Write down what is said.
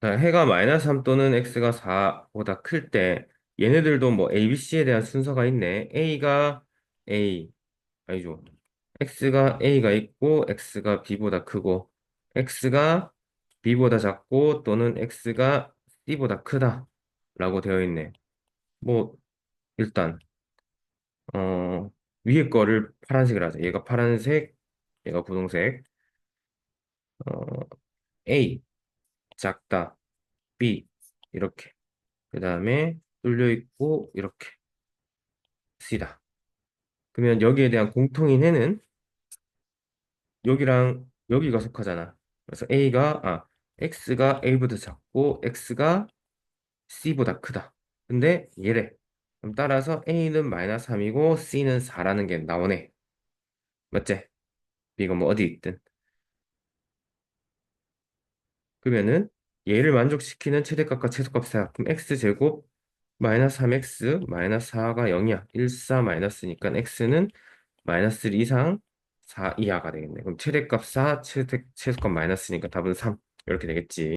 자, 해가 마이너스 3 또는 x가 4보다 클 때 얘네들도 뭐 a, b, c에 대한 순서가 있네. a가 a 아니죠. x가 a가 있고 x가 b보다 크고 x가 b보다 작고 또는 x가 c보다 크다 라고 되어 있네. 뭐 일단 어 위에 거를 파란색으로 하자. 얘가 파란색, 얘가 분홍색. 어 a 작다, b 이렇게. 그 다음에 뚫려 있고 이렇게 c다. 그러면 여기에 대한 공통인 해는 여기랑 여기가 속하잖아. 그래서 a가 아 x가 a보다 작고 x가 c보다 크다. 근데 얘래. 그럼 따라서 a는 마이너스 3이고 c는 4라는 게 나오네. 맞지? 이거 뭐 어디 있든. 그러면은 얘를 만족시키는 최대값과 최소값이야. 그럼 x제곱 마이너스 3x 마이너스 4가 0이야. 1, 4 마이너스니까 x는 마이너스 1 이상 4 이하가 되겠네. 그럼 최대값 4, 최대, 최소값 마이너스니까 답은 3 이렇게 되겠지.